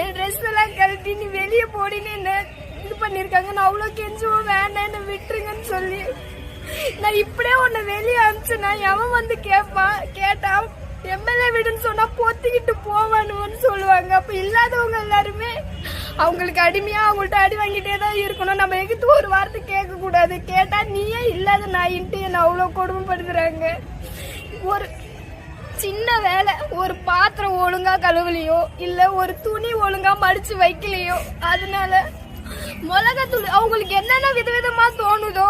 என் dress எல்லாம் கழட்டி நீ வெளியே போடின்னு என்ன இது பண்ணிருக்காங்க? நான் அவ்வளோ கெஞ்சுவோம் வேண்டாம் என்ன விட்டுருங்கன்னு சொல்லி. நான் இப்படியே உன்னை வெளியே அனுப்பிச்சேன்னா எவன் வந்து கேட்பான் கேட்டான் எம்எல்ஏ வீடுன்னு சொன்னா பொத்திக்கிட்டு போவானுன்னு சொல்லுவாங்க. அப்ப இல்லாதவங்க எல்லாருமே அவங்களுக்கு அடிமையா அவங்கள்ட்ட அடி வாங்கிட்டே தான் இருக்கணும். நம்ம எகிட்ட ஒரு வார்த்தை கேட்க கூடாது கேட்டா நீயே இல்லாத நாயின்ட்டு என்ன அவ்வளவு கொடுமைப்படுத்துறாங்க. ஒரு சின்ன வேலை. ஒரு பாத்திரம் ஒழுங்கா கழுவலையோ இல்ல ஒரு துணி ஒழுங்கா மடிச்சு வைக்கலையோ. அதனால மிளகாத்தூள் அவங்களுக்கு என்னென்ன விதவிதமா தோணுதோ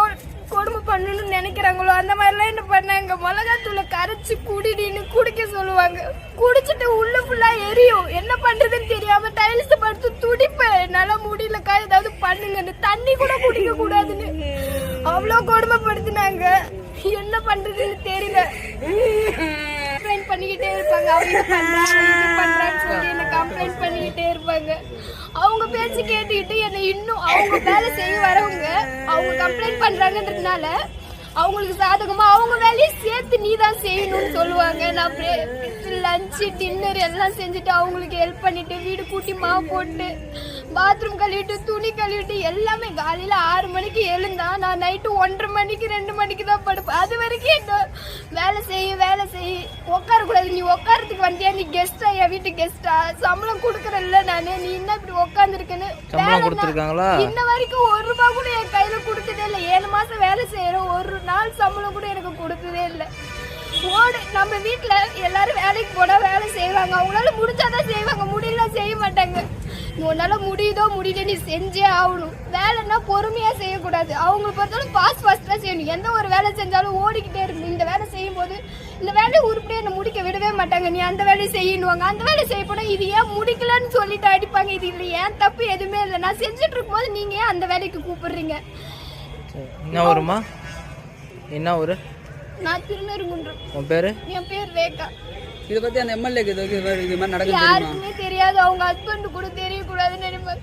கொடுமை பண்ணணும்னு நினைக்கிறாங்களோ அந்த மாதிரிலாம் என்ன பண்ணாங்க? மிளகாத்தூளை கரைச்சி குடிடின்னு குடிக்க சொல்லுவாங்க. குடிச்சிட்டு உள்ள ஃபுல்லா எரியும். என்ன பண்றதுன்னு தெரியாம டைல்ஸ் படுத்து துடிப்பேன். என்னால முடியலக்கா ஏதாவது பண்ணுங்கன்னு. தண்ணி கூட குடிக்க கூடாதுன்னு. அவ்வளோ கொடுமைப்படுத்தினாங்க. என்ன பண்றதுன்னு தெரியல. கம்ப்ளைண்ட் பண்ணிக்கிட்டே இருப்பாங்க. அவங்க பண்றான்னு சொல்லி என்ன கம்ப்ளைண்ட் பண்ணிக்கிட்டே இருப்பாங்க. அவங்க பேச்சு கேட்டுக்கிட்டு என்னை இன்னும் அவங்க வேலை செய்ய வரவங்க அவங்க கம்ப்ளைண்ட் பண்றாங்கன்றதுனால அவங்களுக்கு சாதகமா அவங்க வேலையை சேர்த்து நீ தான் செய்யணும்னு சொல்லுவாங்க. நான் லஞ்சு டின்னர் எல்லாம் செஞ்சுட்டு அவங்களுக்கு ஹெல்ப் பண்ணிட்டு வீடு கூட்டி மாவு போட்டு பாத்ரூம் கழுவிட்டு துணி கழுவிட்டு எல்லாமே காலையில ஆறு மணிக்கு எழுந்தா நான் நைட்டு ஒன்றரை மணிக்கு ரெண்டு மணிக்கு தான் படுப்பேன். அது வரைக்கும் என்ன வேலை செய்ய வேலை செய்ய உட்காரக்கூடாது. நீ உட்காரத்துக்கு வந்தியா? நீ கெஸ்டா என் வீட்டு கெஸ்டா சம்பளம் கொடுக்குறல்ல நானு. நீ என்ன இப்படி உட்காந்துருக்குன்னு இன்ன வரைக்கும் ஒரு ரூபாய் கூட என் கையில கொடுத்ததே இல்லை. ஏழு மாசம் வேலை செய்யறோம் ஒரு நாள் சம்பளம் கூட எனக்கு கொடுத்ததே இல்லை. ஓடு. நம்ம வீட்ல எல்லாரும் வேலைக்கு போனா வேலை செய்வாங்க. அவங்களால முடிஞ்சாதான் செய்ய மாட்டாங்க உன்னால முடியுதோ முடியல நீ செஞ்சே ஆகணும். வேலைன்னா பொறுமையா செய்யக்கூடாது. அவங்க பொறுத்தவரை ஃபாஸ்ட் ஃபாஸ்டா செய்யணும். எந்த ஒரு வேலை செஞ்சாலும் ஓடிக்கிட்டே இருக்கணும். இந்த வேலை செய்யும் போது இந்த வேலையை உருப்படியா என்ன முடிக்க விடவே மாட்டாங்க. நீ அந்த வேலையை செய்யணுவாங்க. அந்த வேலையை செய்ய போனா இது ஏன் முடிக்கலன்னு சொல்லிட்டு அடிப்பாங்க. இது இல்லை ஏன் தப்பு எதுவுமே இல்லை. நான் செஞ்சுட்டு இருக்கும்போது நீங்க ஏன் அந்த வேலைக்கு கூப்பிடுறீங்க. என்ன ஊருமா என்ன ஊர்? நான் திருநெருங்குன்றம் உன் பேர்? என் பேர் ரேகா. இதை பத்தி அந்த எம்எல்ஏக்கு இது இது மாதிரி நடக்குது யாருக்குமே தெரியாது. அவங்க ஹஸ்பண்ட் கூட தெரியக்கூடாதுன்னு நினைப்பாங்க